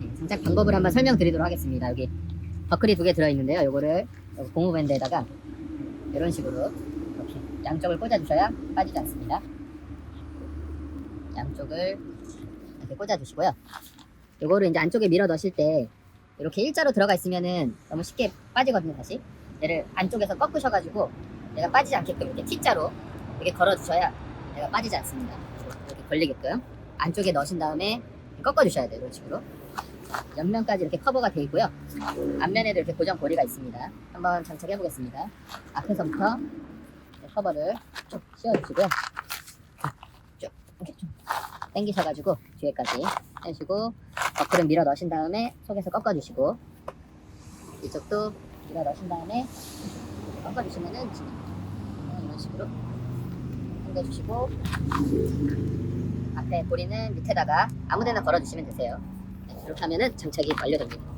네, 장착 방법을 한번 설명드리도록 하겠습니다. 여기 버클이 두 개 들어있는데요. 요거를 여기 고무 밴드에다가 이런 식으로 이렇게 양쪽을 꽂아주셔야 빠지지 않습니다. 양쪽을 이렇게 꽂아주시고요. 요거를 이제 안쪽에 밀어 넣으실 때 이렇게 일자로 들어가 있으면은 너무 쉽게 빠지거든요, 다시. 얘를 안쪽에서 꺾으셔가지고 얘가 빠지지 않게끔 이렇게 T자로 이렇게 걸어주셔야 얘가 빠지지 않습니다. 이렇게 걸리게끔 안쪽에 넣으신 다음에 꺾어주셔야 돼요, 이런 식으로. 자, 옆면까지 이렇게 커버가 되어 있고요. 앞면에도 이렇게 고정 고리가 있습니다. 한번 장착해 보겠습니다. 앞에서부터 커버를 쭉 씌워주시고요. 쭉 이렇게 좀 당기셔가지고 뒤에까지 해주시고 버클은 밀어 넣으신 다음에 속에서 꺾어주시고 이쪽도 밀어 넣으신 다음에 꺾어주시면은 이런 식으로 당겨주시고 앞에 고리는 밑에다가 아무데나 걸어주시면 되세요. 네, 이렇게 하면은 장착이 완료됩니다.